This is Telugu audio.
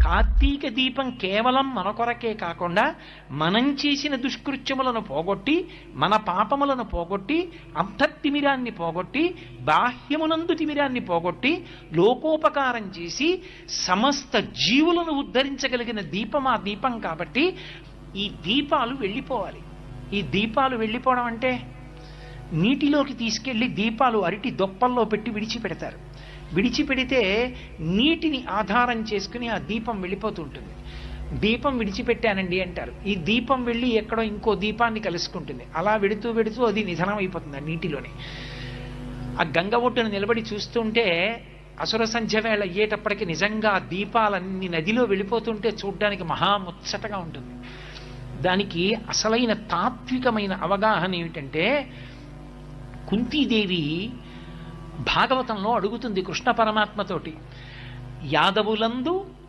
కార్తీక దీపం కేవలం మన కొరకే కాకుండా మనం చేసిన దుష్కృత్యములను పోగొట్టి మన పాపములను పోగొట్టి అంతర్తిమిరాన్ని పోగొట్టి బాహ్యమునందు తిమిరాన్ని పోగొట్టి లోకోపకారం చేసి సమస్త జీవులను ఉద్ధరించగలిగిన దీపం ఆ దీపం కాబట్టి ఈ దీపాలు వెళ్ళిపోవాలి. ఈ దీపాలు వెళ్ళిపోవడం అంటే నీటిలోకి తీసుకెళ్ళి దీపాలు అరటి దొప్పల్లో పెట్టి విడిచిపెడతారు. విడిచిపెడితే నీటిని ఆధారం చేసుకుని ఆ దీపం వెళ్ళిపోతూ ఉంటుంది దీపం విడిచిపెట్టానండి అంటారు. ఈ దీపం వెళ్ళి ఎక్కడో ఇంకో దీపాన్ని కలుసుకుంటుంది. అలా వెడుతూ వెడుతూ అది నిధనం అయిపోతుంది ఆ నీటిలోనే. ఆ గంగ ఒడ్డున నిలబడి చూస్తుంటే అసుర సంధ్య వేళ అయ్యేటప్పటికి నిజంగా ఆ దీపాలన్నీ నదిలో వెళ్ళిపోతుంటే చూడ్డానికి మహా ముచ్చటగా ఉంటుంది. దానికి అసలైన తాత్వికమైన అవగాహన ఏమిటంటే కుంతీదేవి భాగవతంలో అడుగుతుంది కృష్ణ పరమాత్మతోటి యాదవులందు